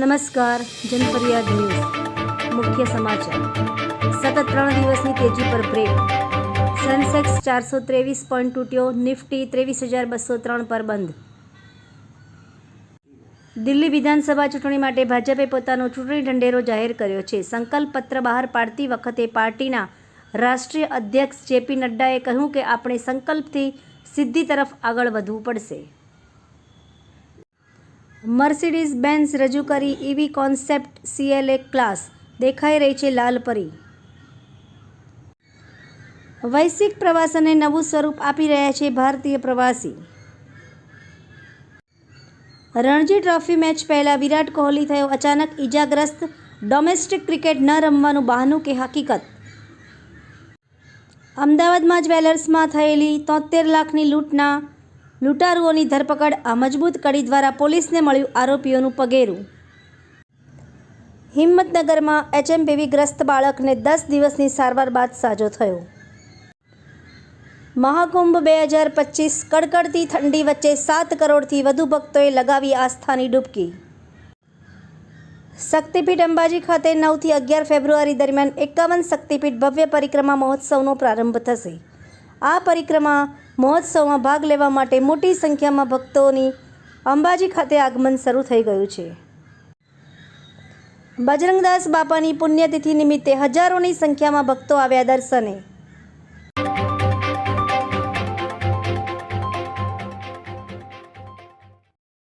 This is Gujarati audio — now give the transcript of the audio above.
નમસ્કાર, જનફરિયાદ ન્યૂઝ. મુખ્ય સમાચાર. સતત ત્રણ દિવસની તેજી પર બ્રેક. સેન્સેક્સ ચારસો ત્રેવીસ પોઈન્ટ તૂટ્યો, નિફ્ટી ત્રેવીસ હજાર બસો ત્રણ પર બંધ. દિલ્હી વિધાનસભા ચૂંટણી માટે ભાજપે પોતાનો ચૂંટણી ઢંઢેરો જાહેર કર્યો છે. સંકલ્પ પત્ર બહાર પાડતી વખતે પાર્ટીના રાષ્ટ્રીય અધ્યક્ષ જેપી નડ્ડાએ કહ્યું કે આપણે સંકલ્પથી સિદ્ધિ તરફ આગળ વધવું પડશે. મર્સિડીઝ બેન્ઝ રજૂ કરી ઈવી કોન્સેપ્ટ સીએલએ ક્લાસ દેખાઈ રહી છે લાલ પરી. વૈશ્વિક પ્રવાસનને નવું સ્વરૂપ આપી રહ્યા છે ભારતીય પ્રવાસી. રણજી ટ્રોફી મેચ પહેલાં વિરાટ કોહલી થયો અચાનક ઈજાગ્રસ્ત. ડોમેસ્ટિક ક્રિકેટ ન રમવાનું બહાનું કે હકીકત? અમદાવાદમાં જ્વેલર્સમાં થયેલી તોતેર લાખની લૂંટના લૂંટારુઓની ધરપકડ આ મજબૂત કડી દ્વારા પોલીસને મળ્યું આરોપીઓનું પગેરું. હિંમતનગરમાં એચએમપીવી ગ્રસ્ત બાળકને દસ દિવસની સારવાર બાદ સાજો થયો. મહાકુંભ બે હજાર પચીસ કડકડતી ઠંડી વચ્ચે સાત કરોડથી વધુ ભક્તોએ લગાવી આસ્થાની ડૂબકી. શક્તિપીઠ અંબાજી ખાતે નવથી અગિયાર ફેબ્રુઆરી દરમિયાન એકાવન શક્તિપીઠ ભવ્ય પરિક્રમા મહોત્સવનો પ્રારંભ થશે. આ પરિક્રમા મહોત્સવમાં ભાગ લેવા માટે મોટી સંખ્યામાં ભક્તોની અંબાજી ખાતે આગમન શરૂ થઈ ગયું છે. બજરંગદાસ બાપાની પુણ્યતિથિ નિમિત્તે હજારોની સંખ્યામાં ભક્તો આવ્યા દર્શને